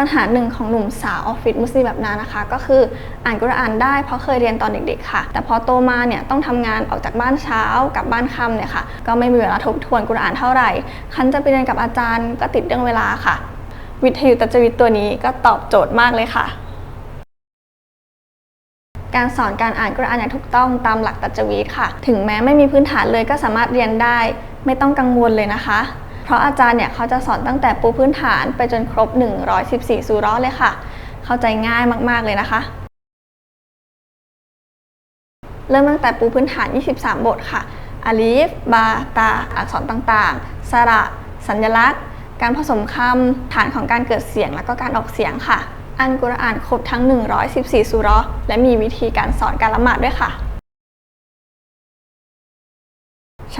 ปัญหาหนึ่งของหนุ่มสาวออฟฟิศมุสลิมแบบนานะคะ ก็คืออ่านกุรอานได้เพราะเคยเรียนตอนเด็กๆค่ะ แต่พอโตมาเนี่ยต้องทำงานออกจากบ้านเช้ากลับบ้านค่ำเนี่ยค่ะก็ไม่มีเวลาทบทวนกุรอานเท่าไหร่ คันจะไปเรียนกับอาจารย์ก็ติดเรื่องเวลาค่ะ วิทยุตัจวิทย์ตัวนี้ก็ตอบโจทย์มากเลยค่ะการสอนการอ่านกุรอานอย่างถูกต้องตามหลักตัจวีดค่ะ ถึงแม้ไม่มีพื้นฐานเลยก็สามารถเรียนได้ ไม่ต้องกังวลเลยนะคะ ราะอาจารย์เนี่ยเขาจะสอนตั้งแต่ปูพื้นฐานไปจนครบ 114 ซูราะห์เลยค่ะ เข้าใจง่ายมากๆเลยนะคะ เริ่มตั้งแต่ปูพื้นฐาน 23 บทค่ะอาลีฟ บา ตา อักษรต่างๆ สระ สัญลักษณ์ การผสมคำ ฐานของการเกิดเสียงและก็การออกเสียงค่ะ อันกุรอานครบทั้ง 114สุราะห์และมีวิธีการสอนการละหมาดด้วยค่ะ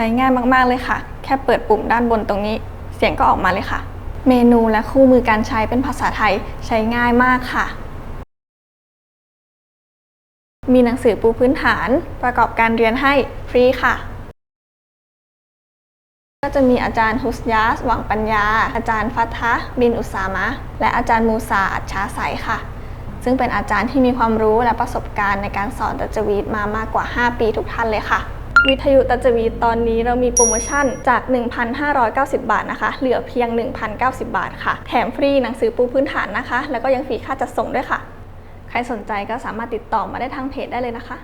ช้ง่ายมากๆเลยค่ะ แค่เปิดปุ่มด้านบนตรงนี้ เสียงก็ออกมาเลยค่ะ เมนูและคู่มือการใช้เป็นภาษาไทยใช้ง่ายมากค่ะ มีหนังสือปูพื้นฐานประกอบการเรียนให้ฟรีค่ะก็จะมีอาจารย์ฮุสยาส หวังปัญญา อาจารย์ฟัตทะห์บินอุสามะ และอาจารย์มูซาอัจฉาใสค่ะ ซึ่งเป็นอาจารย์ที่มีความรู้และประสบการณ์ในการสอนตัจวีดมามากกว่า 5 ปีทุกท่านเลยค่ะ วิทยุตัจวีตอนนี้เรามีโปรโมชั่นจาก 1,590 บาทนะคะ เหลือเพียง 1,090 บาทค่ะ แถมฟรีหนังสือปูพื้นฐานนะคะ แล้วก็ยังฟรีค่าจัดส่งด้วยค่ะ ใครสนใจก็สามารถติดต่อมาได้ทางเพจได้เลยนะคะ